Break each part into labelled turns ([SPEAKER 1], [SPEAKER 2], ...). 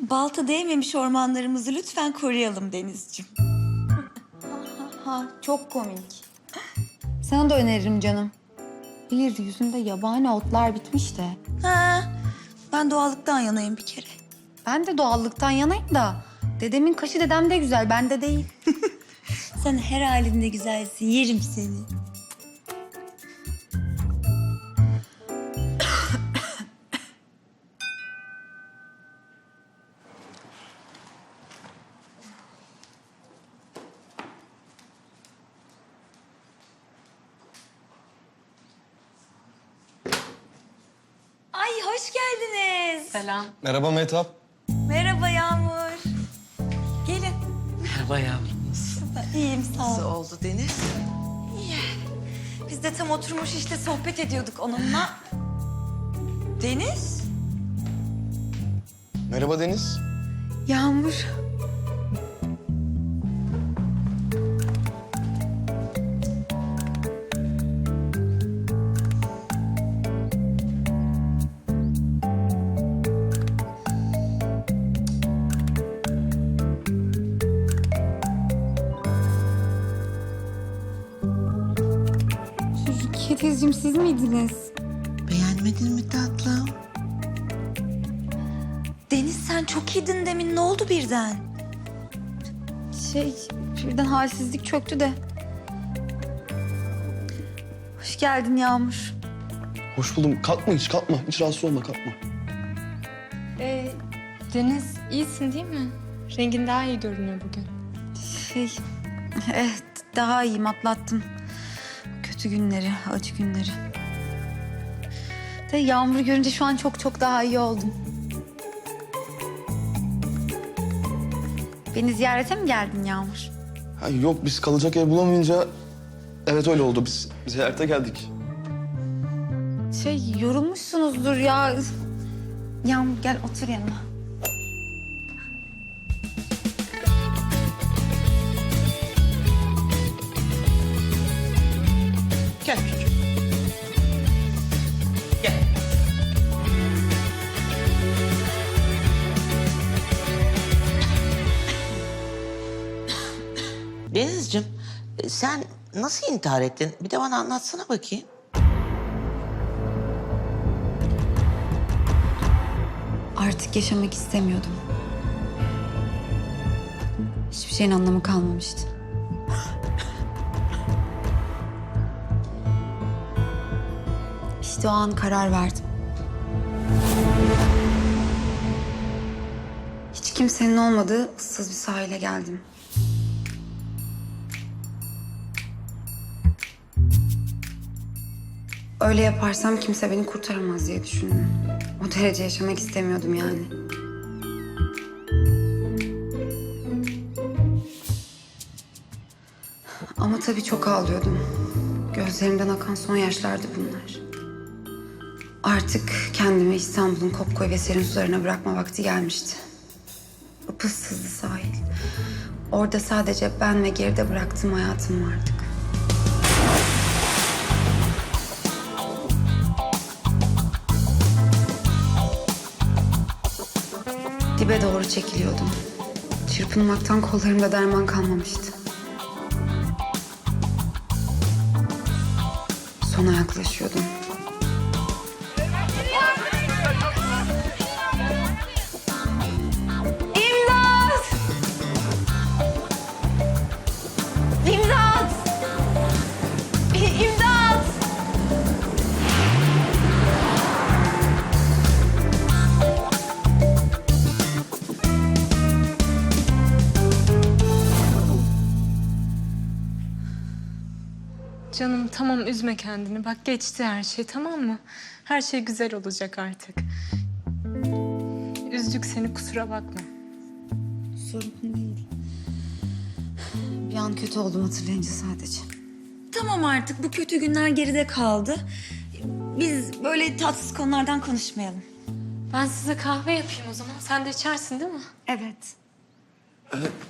[SPEAKER 1] Balta değmemiş ormanlarımızı lütfen koruyalım Denizciğim.
[SPEAKER 2] Ha çok komik. Sana da öneririm canım. Bir yüzünde yabani otlar bitmiş de.
[SPEAKER 1] Ha, ben doğallıktan yanayım bir kere.
[SPEAKER 2] Ben de doğallıktan yanayım da. Dedemin kaşı dedemde güzel, bende değil.
[SPEAKER 1] Sen her halinde güzelsin, yerim seni. Geldiniz.
[SPEAKER 3] Selam.
[SPEAKER 4] Merhaba Mehtap.
[SPEAKER 1] Merhaba Yağmur. Gelin.
[SPEAKER 3] Merhaba yavrum.
[SPEAKER 1] İyiyim sağ ol.
[SPEAKER 3] Nasıl oldu Deniz?
[SPEAKER 1] Biz de tam oturmuş işte sohbet ediyorduk onunla. Deniz?
[SPEAKER 4] Merhaba Deniz.
[SPEAKER 2] Yağmur. Rukiye teyzeciğim siz miydiniz?
[SPEAKER 3] Beğenmedin mi tatlım?
[SPEAKER 1] Deniz sen çok iyiydin demin ne oldu birden?
[SPEAKER 2] Şey, birden halsizlik çöktü de. Hoş geldin Yağmur.
[SPEAKER 4] Hoş buldum. Kalkma hiç kalkma. Hiç rahatsız olma kalkma.
[SPEAKER 5] Ee, Deniz iyisin değil mi? Rengin daha iyi görünüyor bugün.
[SPEAKER 2] Şey, evet daha iyiyim atlattım. Kötü günleri, acı günleri. De Yağmur görünce şu an çok çok daha iyi oldum. Beni ziyarete mi geldin Yağmur?
[SPEAKER 4] Ha, yok biz kalacak ev bulamayınca... Evet öyle oldu. Biz ziyarete geldik.
[SPEAKER 2] Şey yorulmuşsunuzdur ya. Yağmur gel otur yanıma.
[SPEAKER 3] Denizciğim, e, sen nasıl intihar ettin? Bir de bana anlatsana bakayım.
[SPEAKER 2] Artık yaşamak istemiyordum. Hiçbir şeyin anlamı kalmamıştı. İşte o an karar verdim. Hiç kimsenin olmadığı ıssız bir sahile geldim. Öyle yaparsam kimse beni kurtaramaz diye düşündüm. O derece yaşamak istemiyordum yani. Ama tabii çok ağlıyordum. Gözlerimden akan son yaşlardı bunlar. Artık kendimi İstanbul'un kopkoy ve serin sularına bırakma vakti gelmişti. Ipıssızdı sahil. Orada sadece ben ve geride bıraktığım hayatım vardı. Dibe doğru çekiliyordum. Çırpınmaktan kollarımda derman kalmamıştı. Sona yaklaşıyordum.
[SPEAKER 5] Canım tamam üzme kendini. Bak geçti her şey tamam mı? Her şey güzel olacak artık. Üzdük seni kusura bakma.
[SPEAKER 2] Sorun değil. Bir an kötü oldum hatırlayınca sadece.
[SPEAKER 1] Tamam artık bu kötü günler geride kaldı. Biz böyle tatsız konulardan konuşmayalım.
[SPEAKER 5] Ben size kahve yapayım o zaman. Sen de içersin değil mi?
[SPEAKER 2] Evet.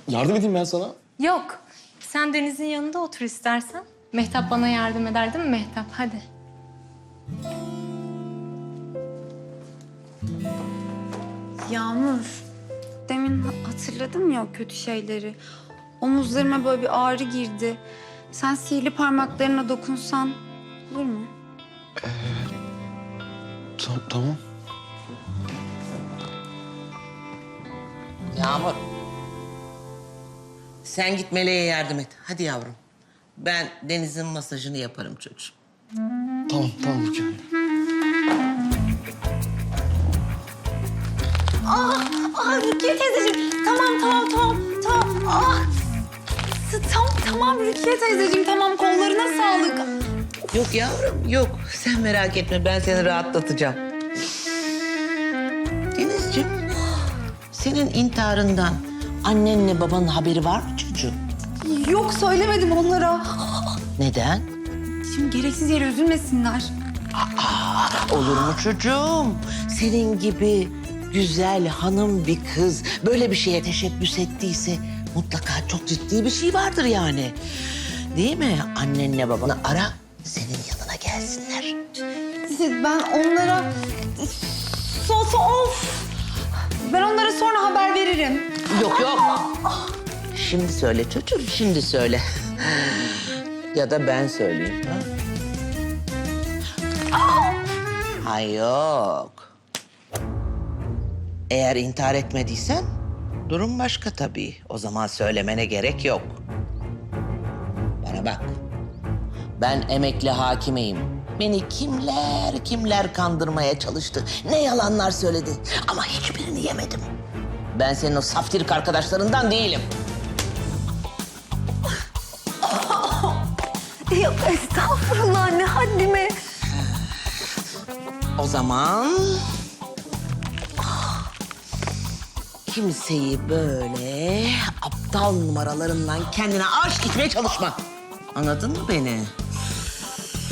[SPEAKER 4] Yardım edeyim ben sana.
[SPEAKER 5] Yok. Sen Deniz'in yanında otur istersen. Mehtap bana yardım eder değil mi Mehtap? Hadi.
[SPEAKER 2] Yağmur. demin hatırladım ya o kötü şeyleri. Omuzlarıma böyle bir ağrı girdi. Sen sihirli parmaklarına dokunsan olur mu?
[SPEAKER 4] Tamam. tamam.
[SPEAKER 3] Yağmur. Sen git Meleğe yardım et. Hadi yavrum. Ben Deniz'in masajını yaparım çocuğum.
[SPEAKER 4] Tamam tamam Rukiye.
[SPEAKER 1] Ah Rukiye teyzeciğim. Tamam tamam tamam tamam. Ah. Tamam tamam Rukiye teyzeciğim tamam kollarına sağlık.
[SPEAKER 3] Yok yavrum yok. Sen merak etme ben seni rahatlatacağım. Denizciğim. Senin intiharından annenle babanın haberi var mı çocuğum?
[SPEAKER 2] Yok söylemedim onlara.
[SPEAKER 3] Neden?
[SPEAKER 2] Şimdi gereksiz yere üzülmesinler.
[SPEAKER 3] Olur mu çocuğum? Senin gibi güzel hanım bir kız böyle bir şeye teşebbüs ettiyse mutlaka çok ciddi bir şey vardır yani. Değil mi? Annenle babanı ara, senin yanına gelsinler.
[SPEAKER 2] Ben onlara... Sosu of! Ben onlara sonra haber veririm.
[SPEAKER 3] Yok yok. Şimdi söyle çocuğum, şimdi söyle. ya da ben söyleyeyim. Ha? Ha yok. Eğer intihar etmediysen durum başka tabii. O zaman söylemene gerek yok. Bana bak. Ben emekli hakimeyim. Beni kimler kimler kandırmaya çalıştı. Ne yalanlar söyledi. Ama hiçbirini yemedim. Ben senin o saftirik arkadaşlarından değilim.
[SPEAKER 1] Yok estağfurullah ne haddime.
[SPEAKER 3] O zaman... Kimseyi böyle aptal numaralarından kendine aşk etmeye çalışma. Anladın mı beni?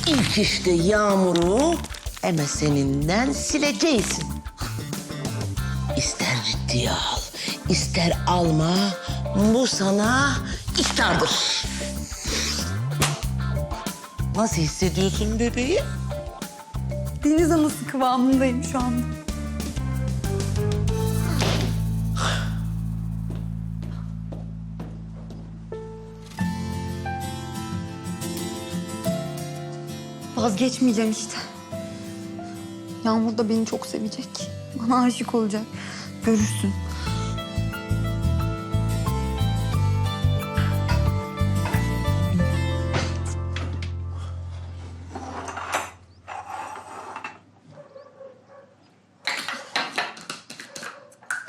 [SPEAKER 3] İlk işte yağmuru emeseninden sileceksin. İster ciddiye al, ister alma. Bu sana ihtardır. Nasıl hissediyorsun bebeğim?
[SPEAKER 2] Deniz anası kıvamındayım şu anda. Vazgeçmeyeceğim işte. Yağmur da beni çok sevecek. Bana aşık olacak. Görürsün.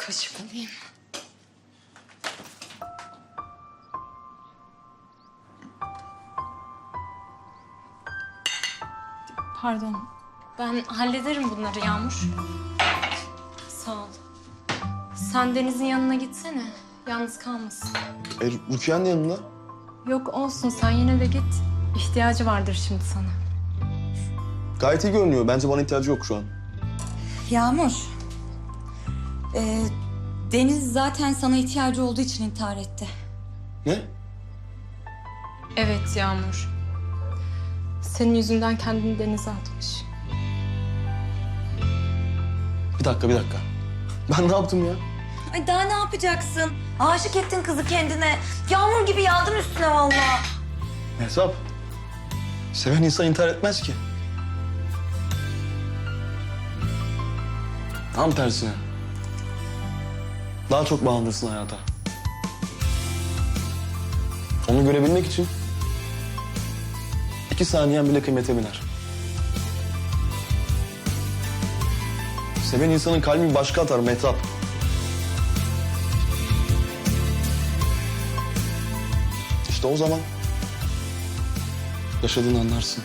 [SPEAKER 5] Kaşık alayım. Pardon. Ben hallederim bunları Yağmur. Sağ ol. Sen Deniz'in yanına gitsene. Yalnız kalmasın.
[SPEAKER 4] E, Rukiye'nin yanında.
[SPEAKER 5] Yok olsun sen yine de git. İhtiyacı vardır şimdi sana.
[SPEAKER 4] Gayet iyi görünüyor. Bence bana ihtiyacı yok şu an.
[SPEAKER 1] Yağmur. Ee, Deniz zaten sana ihtiyacı olduğu için intihar etti.
[SPEAKER 4] Ne?
[SPEAKER 5] Evet Yağmur. Senin yüzünden kendini denize atmış.
[SPEAKER 4] Bir dakika bir dakika. Ben ne yaptım ya?
[SPEAKER 1] Ay daha ne yapacaksın? Aşık ettin kızı kendine. Yağmur gibi yağdın üstüne vallahi.
[SPEAKER 4] Hesap. Seven insan intihar etmez ki. Tam tersine. Daha çok bağlanırsın hayata. Onu görebilmek için iki saniyen bile kıymete biner. Seven insanın kalbi başka atar Mehtap. İşte o zaman yaşadığını anlarsın.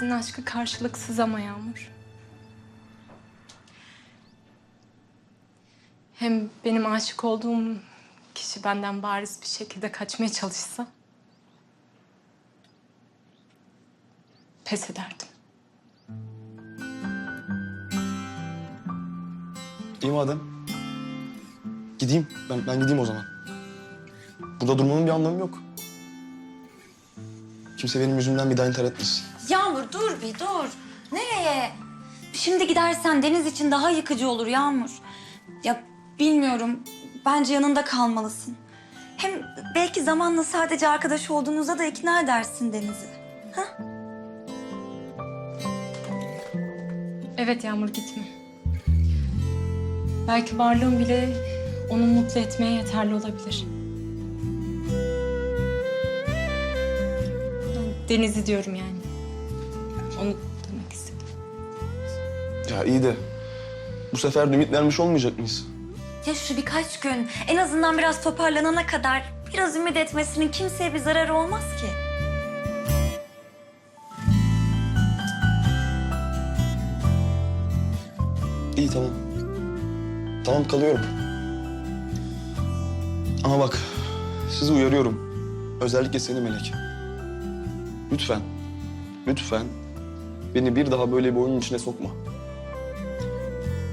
[SPEAKER 5] Deniz'in aşkı karşılıksız ama Yağmur. Hem benim aşık olduğum kişi benden bariz bir şekilde kaçmaya çalışsa... ...pes ederdim.
[SPEAKER 4] İyi madem. gideyim. Ben, ben gideyim o zaman. Burada durmanın bir anlamı yok. Kimse benim yüzümden bir daha intihar etmesin.
[SPEAKER 1] Yağmur dur bir dur. Nereye? Şimdi gidersen Deniz için daha yıkıcı olur Yağmur. Ya bilmiyorum. Bence yanında kalmalısın. Hem belki zamanla sadece arkadaş olduğunuzda da ikna edersin Deniz'i.
[SPEAKER 5] Evet Yağmur gitme. Belki varlığım bile onu mutlu etmeye yeterli olabilir. Deniz'i diyorum yani. Onu demek istedim.
[SPEAKER 4] Ya iyi de bu sefer de ümit vermiş olmayacak mıyız?
[SPEAKER 1] Ya şu birkaç gün en azından biraz toparlanana kadar biraz ümit etmesinin kimseye bir zararı olmaz ki.
[SPEAKER 4] İyi tamam. Tamam kalıyorum. Ama bak sizi uyarıyorum. Özellikle seni Melek. Lütfen, lütfen Beni bir daha böyle bir oyunun içine sokma.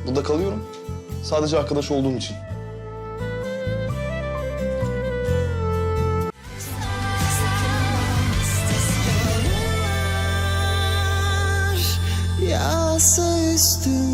[SPEAKER 4] Burada kalıyorum. Sadece arkadaş olduğum için. Yağsa üstüm